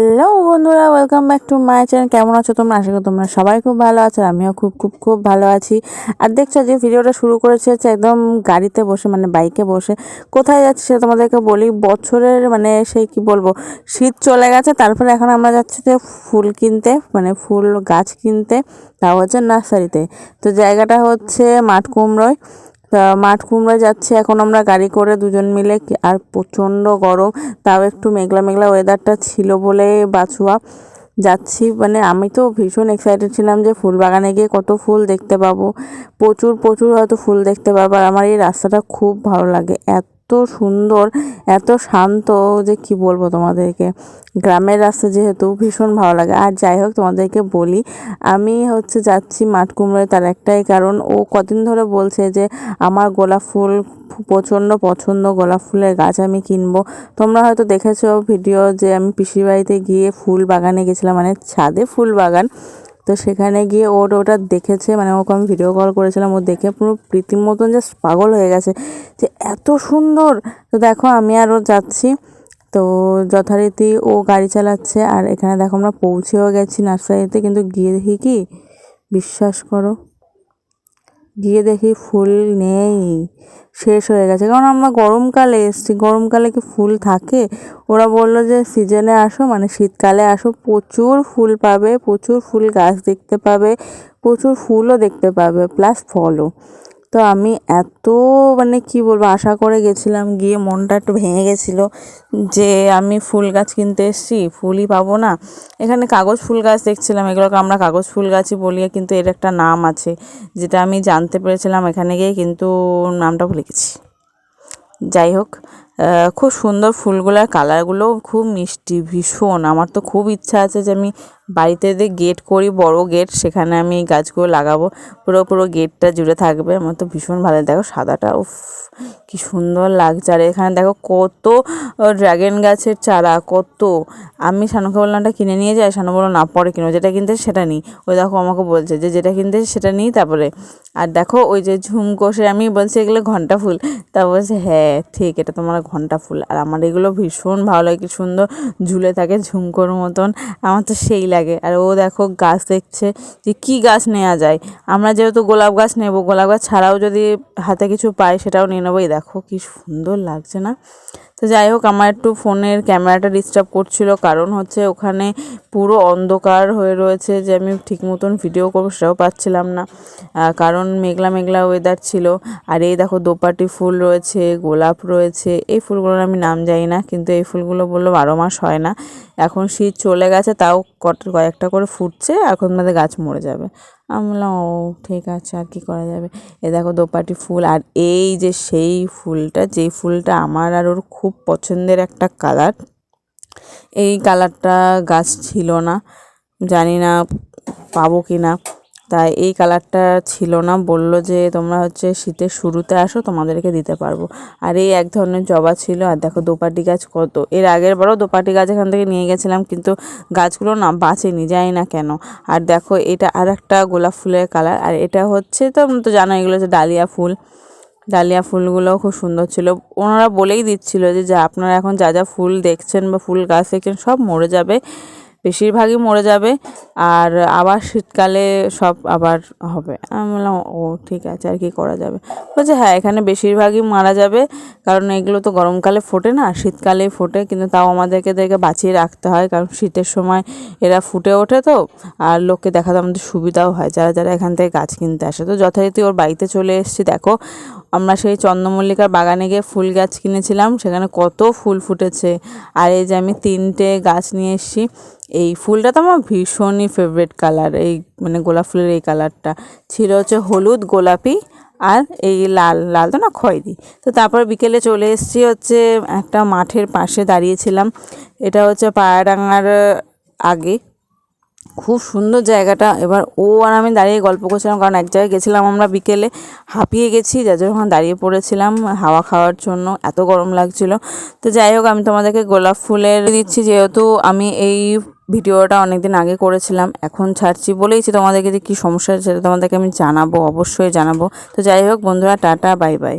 Hello বন্ধুরা welcome back to my channel কেমন আছো তোমরা? আশা করি তোমরা সবাই খুব ভালো আছো, আমিও খুব খুব খুব ভালো আছি। আর দেখছ যে ভিডিওটা শুরু করেছে হচ্ছে একদম গাড়িতে বসে মানে বাইকে বসে। কোথায় যাচ্ছি সেটা তোমাদেরকে বলি, বছরের মানে সেই কি বলব, শীত চলে গেছে তারপরে এখন আমরা যাচ্ছি যে ফুল কিনতে মানে ফুল গাছ কিনতে, তাও হচ্ছে নার্সারিতে। তো জায়গাটা হচ্ছে মাঠ কুমড়োয়। তা মাঠ কুমড়া যাচ্ছি, এখন আমরা গাড়ি করে দুজন মিলে আর প্রচণ্ড গরম। তাও একটু মেঘলা মেঘলা ওয়েদারটা ছিল বলে বাছুয়া যাচ্ছি। মানে আমি তো ভীষণ এক্সাইটেড ছিলাম যে ফুল বাগানে গিয়ে কত ফুল দেখতে পাবো। প্রচুর প্রচুর হয়তো ফুল দেখতে পাবো। আর আমার এই রাস্তাটা খুব ভালো লাগে। এত সুন্দর, এত শান্ত যে কি বলব তোমাদেরকে? গ্রামের রাস্তা যেহেতু ভীষণ ভালো লাগে। আর যাই হোক তোমাদেরকে বলি, আমি হচ্ছে যাচ্ছি মাঠ কুমড়োয় তার একটাই কারণ, ও কদিন ধরে বলছে যে আমার গোলাপ ফুল প্রচণ্ড পছন্দ, গোলাপ ফুলের গাছ আমি কিনবো। তোমরা হয়তো দেখেছ ভিডিও যে আমি পিসির বাড়িতে গিয়ে ফুল বাগানে গেছিলাম মানে ছাদে ফুল বাগান। তো সেখানে গিয়ে ওর ওটা দেখেছে মানে ওকে আমি ভিডিও কল করেছিলাম, ও দেখে পুরো প্রীতির মতন জাস্ট পাগল হয়ে গেছে। যে এত সুন্দর! তো দেখো আমি আর ও যাচ্ছি। তো যথারীতি ও গাড়ি চালাচ্ছে, আর এখানে দেখো আমরা পৌঁছেও গেছি নার্সারিতে, কিন্তু গিয়ে দেখি কি? বিশ্বাস করো। গিয়ে দেখি ফুল নেই, শেষ হয়ে গেছে। কারণ আমরা গরমকালে এসছি, গরমকালে কি ফুল থাকে? ওরা বলল যে সিজনে আসো মানে শীতকালে আসো, প্রচুর ফুল পাবে, প্রচুর ফুল গাছ দেখতে পাবে, প্রচুর ফুলও দেখতে পাবে প্লাস ফলও। তো আমি এত মানে কি বলব, আশা করে গেছিলাম, গিয়ে মনটা একটু ভেঙে গেছিল যে আমি ফুল গাছ কিনতে এসেছি, ফুলই পাবো না। এখানে কাগজ ফুল গাছ দেখছিলাম, এগুলোকে আমরা কাগজ ফুল গাছই বলি, কিন্তু এর একটা নাম আছে, যেটা আমি জানতে পেরেছিলাম এখানে গিয়ে, কিন্তু নামটা ভুলে গেছি। যাই হোক খুব সুন্দর ফুলগুলোর কালারগুলোও খুব মিষ্টি, ভীষণ। আমার তো খুব ইচ্ছা আছে যে আমি বাড়িতে যে গেট করি, বড় গেট সেখানে আমি এই গাছগুলো লাগাবো। পুরো পুরো গেটটা জুড়ে থাকবে। আমার তো ভীষণ ভালো দেখো সাদাটা, উফ, কি সুন্দর লাগছে। আর এখানে দেখো কত ড্রাগন গাছের চারা, কত। আমি শানুকে বললাম ওটা কিনে নিয়ে যাই শানু বলল, না, পরে কিনবো। যেটা কিনতে সেটা নিই ওই দেখো আমাকে বলছে যে, যেটা কিনতে সেটা নিই তারপরে। আর দেখো ওই যে ঝুমকো সে আমি বলছি, এগুলো ঘণ্টা ফুল। তা বলছে হ্যাঁ ঠিক, এটা তোমার ঘণ্টা ফুল। আর আমার এগুলো ভীষণ ভালো লাগে, কি সুন্দর ঝুলে থাকে ঝুমকোর মতন। আমার তো সেই লাগে। আর ও দেখো গাছ দেখছে যে কি গাছ নেওয়া যায়। আমরা যেহেতু গোলাপ গাছ নেব, গোলাপ গাছ ছাড়াও যদি হাতে কিছু পাই সেটাও নিয়ে নেব। এই দেখো কি সুন্দর লাগছে না? তো যাই হোক, আমার একটু ফোনের ক্যামেরাটা ডিস্টার্ব করছিল, কারণ হচ্ছে ওখানে পুরো অন্ধকার হয়ে রয়েছে যে আমি ঠিক মতন ভিডিও করব সেটাও পাচ্ছিলাম না। কারণ মেঘলা মেঘলা ওয়েদার ছিল। আর এই দেখো, দোপাটি ফুল রয়েছে, গোলাপ রয়েছে। এই ফুলগুলোর আমি নাম জানি না, কিন্তু এই ফুলগুলো বলল বারো মাস হয় না। এখন শীত চলে গেছে, তাও কট- কয়েকটা করে ফুটছে, এখন আমাদের গাছ মরে যাবে। আমি বললাম, ও, ঠিক আছে, আর কি করা যাবে? এ দেখো দোপাটি ফুল, আর এই যে সেই ফুলটা, যেই ফুলটা আমার আর ওর খুব পছন্দের একটা কালার, এই কালারটা গাছ ছিল না, জানি না পাবো কি না তাই এই কালারটা ছিল না। বলল যে, তোমরা হচ্ছে শীতের শুরুতে আসো, তোমাদেরকে দিতে পারব। আর এই এক ধরনের জবা ছিল। আর দেখো, দোপাটি গাছ কত। এর আগের বারও দোপাটি গাছ এখান থেকে নিয়ে গেছিলাম, কিন্তু গাছগুলো না বাঁচেনি, যাই না কেন। আর দেখো, এটা আর একটা গোলাপ ফুলের কালার। আর এটা হচ্ছে, তো তো জানো এগুলো হচ্ছে ডালিয়া ফুল। ডালিয়া ফুলগুলোও খুব সুন্দর ছিল। ওনারা বলেই দিচ্ছিল যে, যা, আপনারা এখন যা যা ফুল দেখছেন বা ফুল গাছ দেখছেন, সব মরে যাবে। বেশিরভাগই মরে যাবে আর আবার শীতকালে সব আবার হবে। আমি বললাম, ও, ঠিক আছে, আর কি করা যাবে? বলছে হ্যাঁ এখানে বেশিরভাগই মারা যাবে, কারণ এগুলো তো গরমকালে ফোটে না শীতকালে ফোটে, কিন্তু তাও আমাদেরকে এদেরকে বাঁচিয়ে রাখতে হয়, কারণ শীতের সময় এরা ফুটে ওঠে তো, আর লোককে দেখাতে আমাদের সুবিধাও হয়, যারা যারা এখান থেকে গাছ কিনতে আসে। তো যথারীতি ওর বাড়িতে চলে এসেছি, দেখো আমরা সেই চন্দ্রমল্লিকার বাগানে গিয়ে ফুল গাছ কিনেছিলাম, সেখানে কত ফুল ফুটেছে। আর এই যে আমি তিনটে গাছ নিয়ে এসেছি, এই ফুলটা তো আমার ভীষণই ফেভারিট কালার এই মানে গোলাপ ফুলের এই কালারটা ছিল হচ্ছে হলুদ, গোলাপি আর এই লাল লাল তো না, খয়েরি। তো তারপর বিকেলে চলে এসেছি হচ্ছে একটা মাঠের পাশে দাঁড়িয়েছিলাম। এটা হচ্ছে পায়রাডাঙ্গার আগে। খুব সুন্দর জায়গাটা। এবার ও আর আমি দাঁড়িয়ে গল্প করছিলাম, কারণ এক জায়গায় গেছিলাম আমরা বিকেলে। হাঁপিয়ে গেছি, যার জন্য ওখানে দাঁড়িয়ে পড়েছিলাম হাওয়া খাওয়ার জন্য। এত গরম লাগছিল। তো যাই হোক, আমি তোমাদেরকে গোলাপ ফুলের দিচ্ছি, যেহেতু আমি এই ভিডিওটা অনেকদিন আগে করেছিলাম। এখন ছাড়ছি বলেইছি তোমাদেরকে যে কী সমস্যা সেটা তোমাদেরকে আমি জানাব, অবশ্যই জানাব। তো যাই হোক, বন্ধুরা, টাটা, বাই বাই।